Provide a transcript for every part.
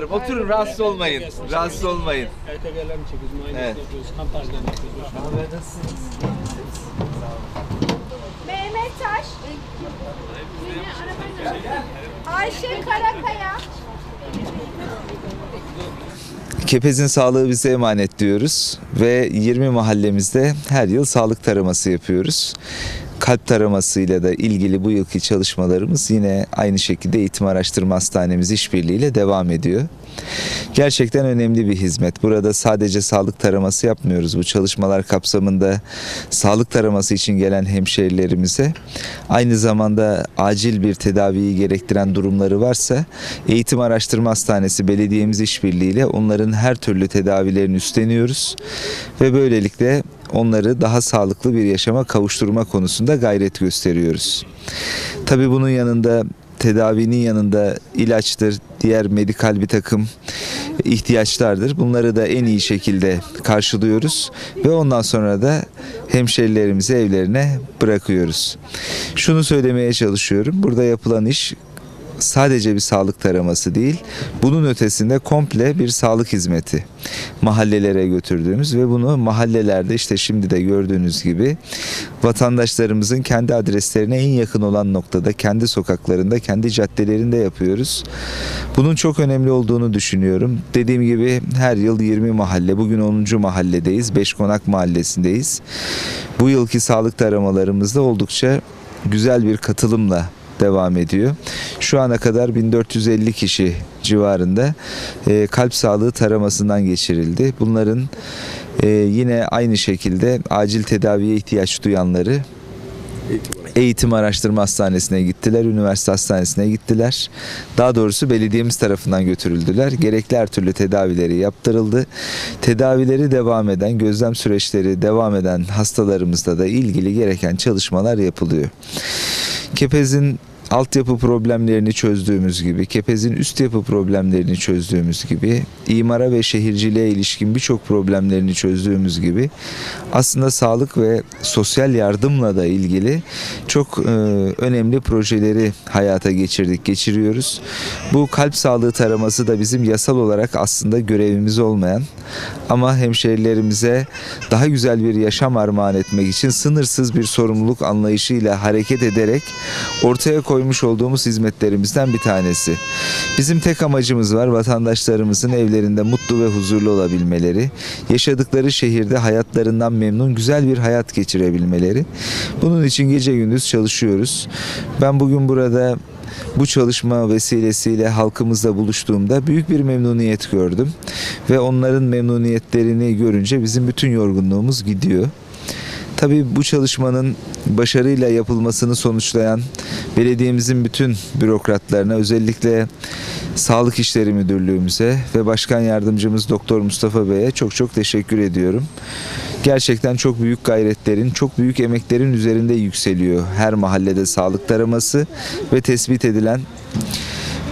alırım. Oturun rahatsız olmayın. Rahatsız olmayın. EKG'ler mi çekiyoruz, muayene Evet. yapıyoruz, kan yapıyoruz. Mehmet Taş. Ayşe Karakaya. Kepez'in sağlığı bize emanet diyoruz ve 20 mahallemizde her yıl sağlık taraması yapıyoruz. Kalp taramasıyla da ilgili bu yılki çalışmalarımız yine aynı şekilde Eğitim Araştırma Hastanemiz işbirliğiyle devam ediyor. Gerçekten önemli bir hizmet. Burada sadece sağlık taraması yapmıyoruz. Bu çalışmalar kapsamında sağlık taraması için gelen hemşehrilerimize aynı zamanda acil bir tedaviyi gerektiren durumları varsa Eğitim Araştırma Hastanesi belediyemiz işbirliğiyle onların her türlü tedavilerini üstleniyoruz ve böylelikle onları daha sağlıklı bir yaşama kavuşturma konusunda gayret gösteriyoruz. Tabii bunun yanında tedavinin yanında ilaçtır, diğer medikal bir takım ihtiyaçlardır. Bunları da en iyi şekilde karşılıyoruz ve ondan sonra da hemşerilerimizi evlerine bırakıyoruz. Şunu söylemeye çalışıyorum. Burada yapılan iş sadece bir sağlık taraması değil, bunun ötesinde komple bir sağlık hizmeti mahallelere götürdüğümüz ve bunu mahallelerde işte şimdi de gördüğünüz gibi vatandaşlarımızın kendi adreslerine en yakın olan noktada, kendi sokaklarında, kendi caddelerinde yapıyoruz. Bunun çok önemli olduğunu düşünüyorum. Dediğim gibi her yıl 20 mahalle, bugün 10. mahalledeyiz, Beşkonak mahallesindeyiz. Bu yılki sağlık taramalarımızda oldukça güzel bir katılımla devam ediyor. Şu ana kadar 1450 kişi civarında e, kalp sağlığı taramasından geçirildi. Bunların e, yine aynı şekilde acil tedaviye ihtiyaç duyanları Eğitim Araştırma Hastanesi'ne gittiler, üniversite hastanesine gittiler. Daha doğrusu belediyemiz tarafından götürüldüler. Gerekli her türlü tedavileri yaptırıldı. Tedavileri devam eden, gözlem süreçleri devam eden hastalarımızda da ilgili gereken çalışmalar yapılıyor. Kepez'in altyapı problemlerini çözdüğümüz gibi, Kepez'in üst yapı problemlerini çözdüğümüz gibi, imara ve şehirciliğe ilişkin birçok problemlerini çözdüğümüz gibi aslında sağlık ve sosyal yardımla da ilgili çok e, önemli projeleri hayata geçirdik, geçiriyoruz. Bu kalp sağlığı taraması da bizim yasal olarak aslında görevimiz olmayan ama hemşehrilerimize daha güzel bir yaşam armağan etmek için sınırsız bir sorumluluk anlayışıyla hareket ederek ortaya koymuş olduğumuz hizmetlerimizden bir tanesi. Bizim tek amacımız var vatandaşlarımızın evlerinde mutlu ve huzurlu olabilmeleri, yaşadıkları şehirde hayatlarından memnun güzel bir hayat geçirebilmeleri. Bunun için gece gündüz çalışıyoruz. Ben bugün burada bu çalışma vesilesiyle halkımızla buluştuğumda büyük bir memnuniyet gördüm ve onların memnuniyetlerini görünce bizim bütün yorgunluğumuz gidiyor. Tabii bu çalışmanın başarıyla yapılmasını sonuçlayan belediyemizin bütün bürokratlarına özellikle Sağlık İşleri Müdürlüğümüze ve Başkan Yardımcımız Doktor Mustafa Bey'e çok çok teşekkür ediyorum. Gerçekten çok büyük gayretlerin, çok büyük emeklerin üzerinde yükseliyor her mahallede sağlık taraması ve tespit edilen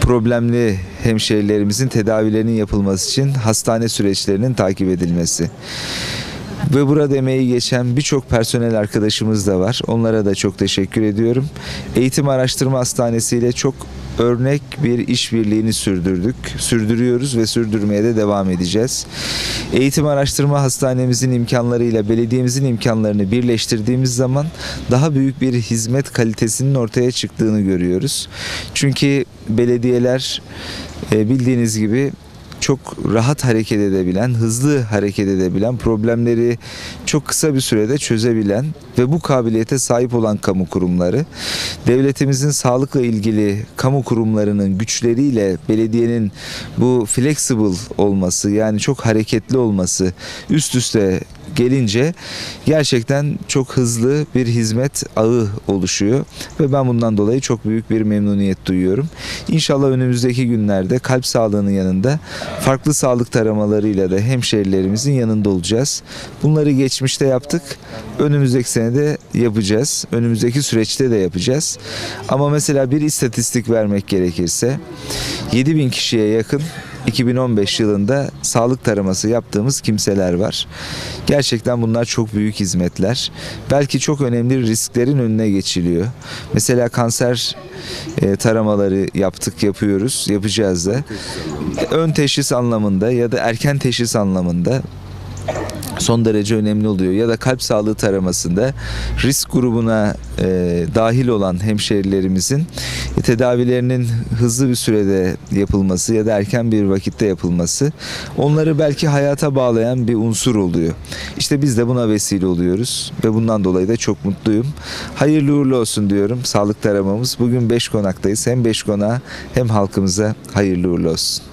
problemli hemşehrilerimizin tedavilerinin yapılması için hastane süreçlerinin takip edilmesi. Ve burada emeği geçen birçok personel arkadaşımız da var. Onlara da çok teşekkür ediyorum. Eğitim Araştırma Hastanesi ile çok örnek bir işbirliğini sürdürdük. Sürdürüyoruz ve sürdürmeye de devam edeceğiz. Eğitim Araştırma Hastanemizin imkanlarıyla belediyemizin imkanlarını birleştirdiğimiz zaman daha büyük bir hizmet kalitesinin ortaya çıktığını görüyoruz. Çünkü belediyeler e, bildiğiniz gibi çok rahat hareket edebilen, hızlı hareket edebilen, problemleri çok kısa bir sürede çözebilen ve bu kabiliyete sahip olan kamu kurumları, devletimizin sağlıkla ilgili kamu kurumlarının güçleriyle belediyenin bu flexible olması yani çok hareketli olması üst üste gelince gerçekten çok hızlı bir hizmet ağı oluşuyor ve ben bundan dolayı çok büyük bir memnuniyet duyuyorum. İnşallah önümüzdeki günlerde kalp sağlığının yanında farklı sağlık taramalarıyla da hemşehrilerimizin yanında olacağız. Bunları geçmişte yaptık. Önümüzdeki sene de yapacağız. Önümüzdeki süreçte de yapacağız. Ama mesela bir istatistik vermek gerekirse 7000 kişiye yakın 2015 yılında sağlık taraması yaptığımız kimseler var. Gerçekten bunlar çok büyük hizmetler. Belki çok önemli risklerin önüne geçiliyor. Mesela kanser e, taramaları yaptık, yapıyoruz, yapacağız da. Ön teşhis anlamında ya da erken teşhis anlamında son derece önemli oluyor. Ya da kalp sağlığı taramasında risk grubuna e, dahil olan hemşerilerimizin e, tedavilerinin hızlı bir sürede yapılması ya da erken bir vakitte yapılması onları belki hayata bağlayan bir unsur oluyor. İşte biz de buna vesile oluyoruz ve bundan dolayı da çok mutluyum. Hayırlı uğurlu olsun diyorum sağlık taramamız. Bugün 5 konaktayız. Hem 5 konağa hem halkımıza hayırlı uğurlu olsun.